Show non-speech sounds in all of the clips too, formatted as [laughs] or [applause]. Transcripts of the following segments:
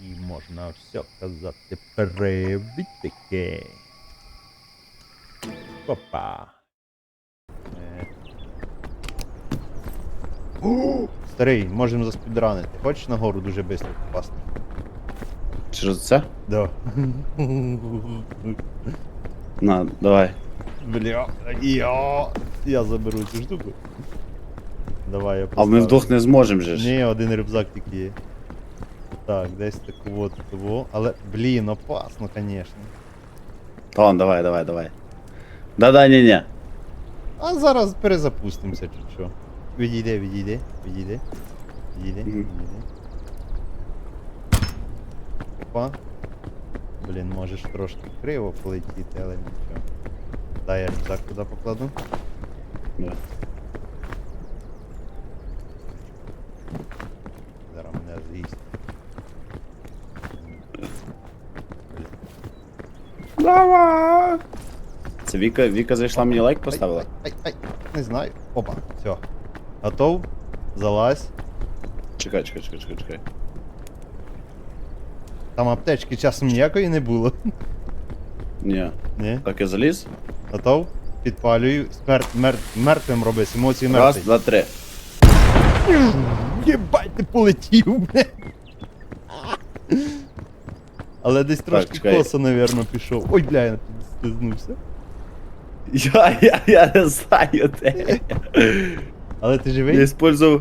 І можна все казати привітики. Опа. Е. О, Старий, можемо заспідранити. Хочеш нагору дуже швидко попасти? Через це? Да. На, давай. Бля, я, я заберу цю штуку. Давай, я А ми поставлю. вдвох не зможемо же ж. Ні, один рюкзак тільки є. Так, десь таку от того. Але, блін, опасно, звісно. Ладно, давай, давай, давай. Да-да, ні, ні. А зараз перезапустимося чи що. Відійди, відійди, відійди. Відійди, відійди. Опа. Блін, можеш трошки криво полетіти, але нічого. Дай я рюкзак туди покладу. Да. Зараз мене з'їсть. Давай! Це Віка, Віка зайшла мені лайк поставила? Ай, ай, ай, не знаю. Опа, все. Готов? Залазь. Чекай, чекай, чекай, чекай, чекай. Там аптечки часом ніякої не було. Ні. Ні? Так я заліз. Готов? Підпалюю. Смерть, мер, мертвим роби, емоції Раз, два, три. Єбать, ти полетів, бля. Але десь трошки чекай. косо, навірно, пішов. Ой, бля, я стизнувся. Я, я, я не знаю де. Але ти Я живий? использовал.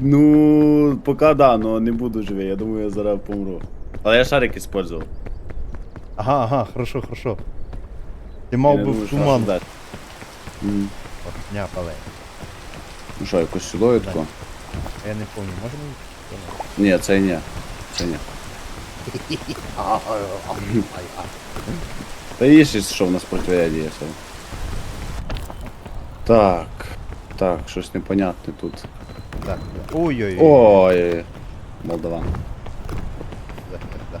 Ну, пока да, но не буду живий. Я думаю, я зараз помру. Але я шарик использовал. Ага, ага, хорошо, хорошо. Ти Я мав не би думаю, в що туман. дасть. М. От, Няпале. Ну що, якось сюди тако? Я не пам'ятаю, можна? Ні, це ні. Це ні. Та є ще що в нас противоядіє все. Так. Так, щось непонятне тут. Так. Ой-ой-ой. Ой. Молдаван. Да, да,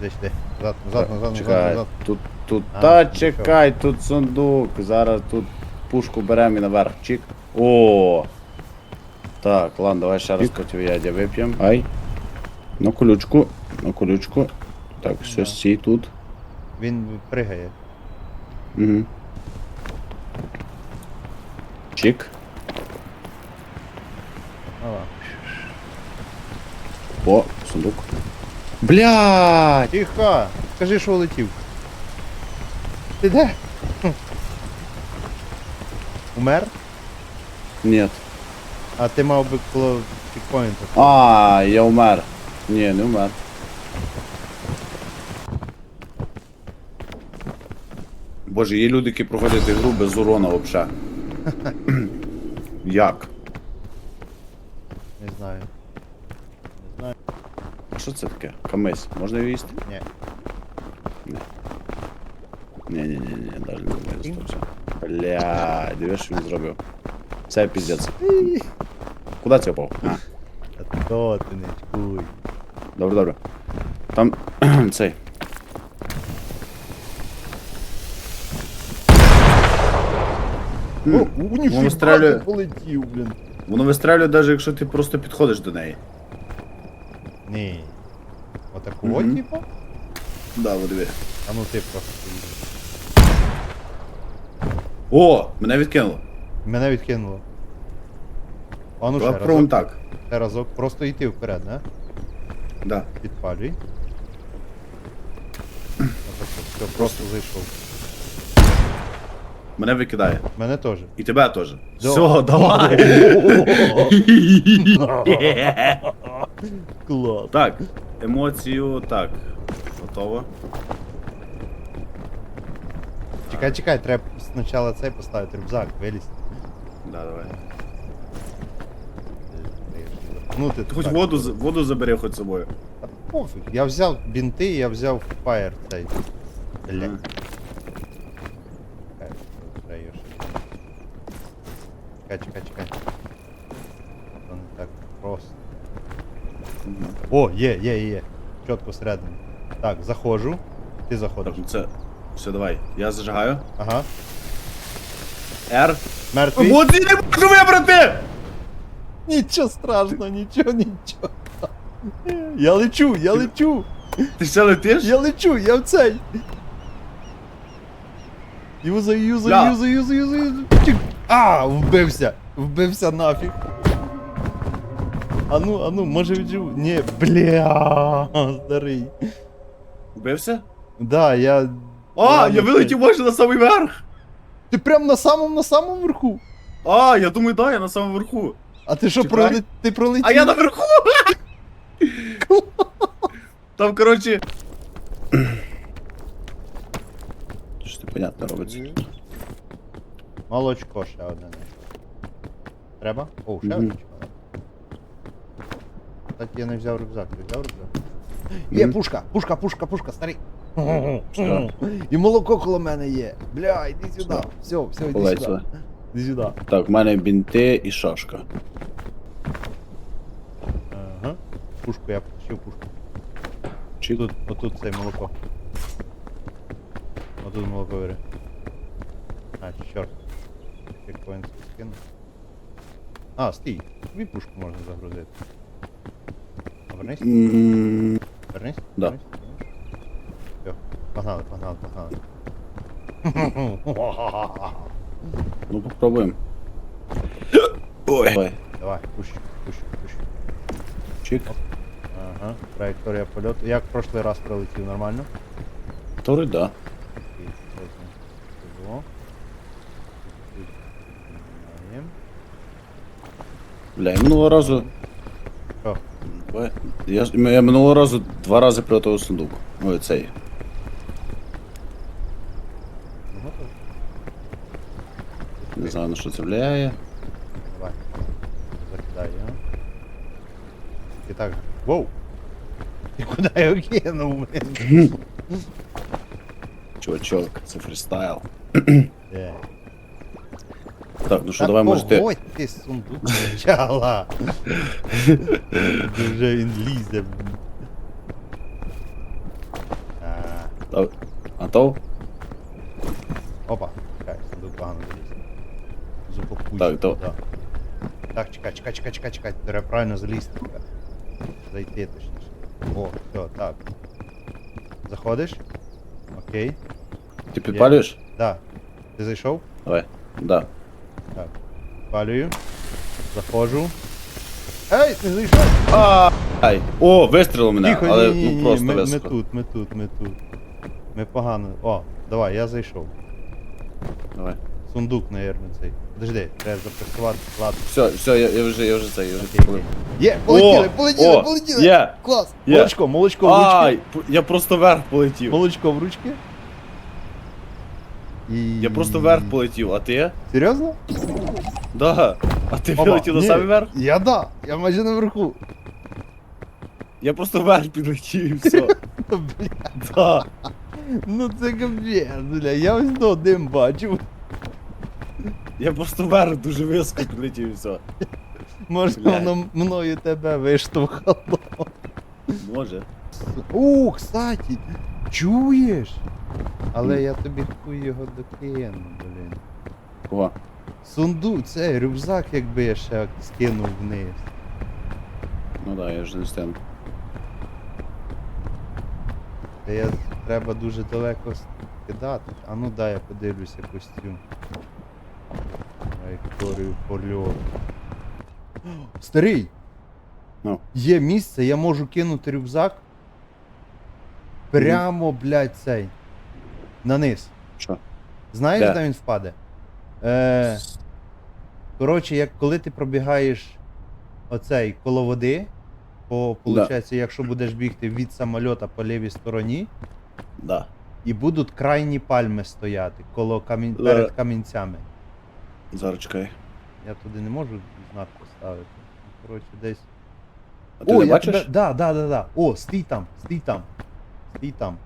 да. Де? Назад, назад, назад, назад, Чекай, назад. тут, тут, А, та ну, чекай, тут сундук. Зараз тут пушку беремо і наверх. Чик. О. Так, ладно, давай ще раз противоядя вип'ємо. Ай. На колючку, на колючку. Так, все, Да. стій тут. Він пригає. Угу. Чик. Ала. О, сундук. Блядь! Тихо! Скажи, що летів. Ти де? Хм. Умер? Нет. А ти мав би коло чекпоінту. А, я умер. Ні, не умер. Боже, є люди, які проходять ігру без урона вообще. [clears throat] Як? Не знаю. Не знаю. А що це таке? Камись. Можна його їсти? Ні. Ні, ні, ні, ні, далі не можу зустрічати. Бля, дивись, що він зробив. Це піздець. Куди це впав? А, Та то ти не чкуй. Добре, добре. Там [clears throat] цей. О, у ніфіга вистрелює. полетів, блін. Воно вистрелює, навіть якщо ти просто підходиш до неї. Ні. Отаку Мгм. от, типу? Да, вот диви. А ну ти просто поїдеш. О, мене відкинуло. Мене відкинуло. А ну ще Давай разок. пробуємо так. Ще разок. Просто йти вперед, не? Да. Підпалюй. Все, просто зайшов. Мене викидає. Мене теж. І тебе теж. Все, давай. [laughs] Клас. так, емоцію так. Готово. Чекай, чекай, треба спочатку цей поставити рюкзак, вилізь. Да, давай. Ну ти Ти хоч воду, з- воду забери хоч з собою. Пофіг. Я взяв бінти, я взяв фаєр цей. Бля. Чекай, треба ще. Чекай, чекай, чекай. То не так просто. Мгм. О, є, є, є. Чітко всередині. Так, заходжу. Ти заходиш. Так, ну це. Все, давай. Я зажигаю. Ага. R. Мертвий. Емоції не можу вибрати! [laughs] Нічого страшного, нічого, нічого. Я лечу, я лечу! Ти ще летиш? Я лечу, я в цей! Бля. юзаю, юзаю, юзаю. Чик. А, вбився! Вбився нафіг. Ану, ану, може відживу? Ні, бля, старий. Вбився? Да, я. А, Я вилетів майже на самий верх! Ти прям на самому на самому верху. А, я думаю, да, я на самому верху. А ти що, Чекай. пролет... ти пролетів? А я наверху! Там, короче. Що непонятно робиться. Молочко ще одне. знайшов. Треба? О, ще Мгм. одне. чекай. Так я не взяв рюкзак, ти взяв рюкзак? Є Мгм. пушка, пушка, пушка, пушка, старий. Що? І молоко коло мене є. Бля, йди сюди. Що? Все, все, йди Полезь сюди. сюди. Сюди. Так, в мене бінти і шашка. Ага. Пушку я потащив пушку. Чи Тут, отут це молоко. Отут молоко бере. А, чорт. Чекпоінт скину. А, стій. Тобі пушку можна загрузити. Вернись, вернись. Да. вернись, вернись. Все, погнали, погнали, погнали. [laughs] Ну попробуємо. Ой. Давай. Давай, пуш, пуш, пуш. Чик. Ага, траєкторія польоту. Як в прошлий раз прилетів нормально? Тори, да. Бля, я минулого разу. Що? Я, я минулого разу два рази приготував сундук. Ой, цей. Не знаю на що це впливає. Давай. Закидай його. І так. Воу! [laughs] Ти куди його кинув, блин? [laughs] Чувачок, це фрістайл. Де? Так, ну що, Та давай може ти. погодь ти сундук почала. Вже він лізе. А, Так, Готов? Опа, чекай, сундук погано заліз. Запакуй. Так, то- туди. Так, чекай, чекай, чекай, чекай, чекай. Треба правильно залізти. Зайти точніше. О, все, так. Заходиш? Окей. Ти підпалюєш? Да. Ти зайшов? Давай. Да. Так. Палюю. Заходжу. Ей, ти зайшов! А, Ай. О, вистрілив мене, Тихо, але ні, ні, ну ні, просто ми, ми високо. тут, ми тут, ми тут. Ми погано. О, давай, я зайшов. Давай. Сундук, наверное, цей. Подожди, треба запресувати. Ладно. Все, все, я, я вже, я вже це, я вже Окей, підпалив. Є, полетіли, О, полетіли, о, полетіли! Є! Клас! Є. Молочко, молочко в ручки. Ай, п- я просто вверх полетів. Молочко в ручки. І... Я просто вверх полетів, а ти? Серйозно? Да. А ти Опа, полетів на ні, самий верх? Я да, я майже наверху. Я просто вверх підлетів і все. [laughs] Бля, Да. ну це капець, бля, я ось до дим бачив. Я просто вверх дуже високо підлетів і все. Може Блядь. воно мною тебе виштовхало. Може. О, кстати, чуєш? Але я тобі хуй його докину, блін. О, Сунду, цей рюкзак, якби я ще скинув вниз. ну да, я ж не. Та я треба дуже далеко кидати. А ну дай я подивлюся костюм. Траєкторію польоту. [gasps] Старий! Ну. Є місце, я можу кинути рюкзак. Прямо, блядь, цей. На низ. Що? Знаєш, Де? де він впаде? Е, коротше, як коли ти пробігаєш оцей коло води, по, Да. получається, якщо будеш бігти від самольота по лівій стороні, Да. і будуть крайні пальми стояти коло камінь... Да. перед камінцями. Зараз чекай. Я туди не можу знак поставити. Коротше, десь. А ти О, не я бачиш? тебе... Да, да, да, да. О, стій там, стій там. Стій там.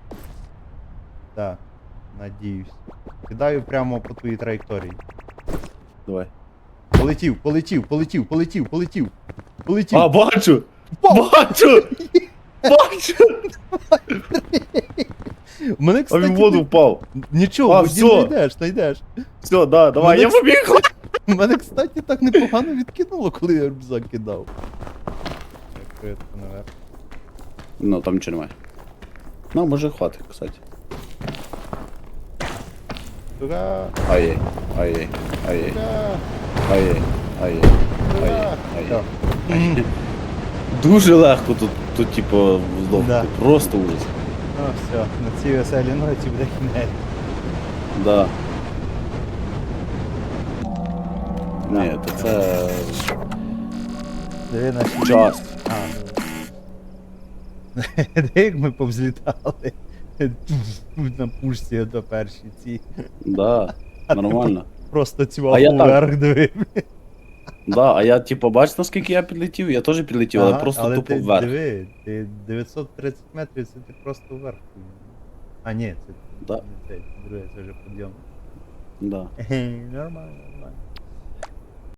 Так, надіюсь. Кидаю прямо по твоїй траєкторії. Давай. Полетів, полетів, полетів, полетів, полетів. Полетів. А, бачу! Впав. Бачу! [laughs] Бачу! Мене, А кстати, він в воду впав. Нічого, А, воді всьо. знайдеш, знайдеш. Все, да, давай, Мене, я побіг! Мене, кстати, так непогано відкинуло, коли я рюкзак кидав. Ну, там нічого немає. Ну, може хватить, кстати. Туди, Ай-яй, ай-яй, ай-яй, ай-яй, ай-яй, ай-яй, ай-яй. Дуже легко тут, тут типу, здохнути. Да. Просто ужас. Ну все, на цій веселій ноті буде кінець. Да. Ні, то це Диви наші. час. А, ну. [laughs] Диви, як ми повзлітали. [laughs] На пушці до перші ці. Да, [laughs] нормально. Просто цю А я так. вверх диви. Да, а я типу, бач, наскільки я підлетів? Я теж підлетів, але Ага, просто але тупо ти вверх. Диви, ти 930 метрів, це ти просто вверх. А ні, це Да. не цей, друге, це вже підйом. Да. Нормально, нормально.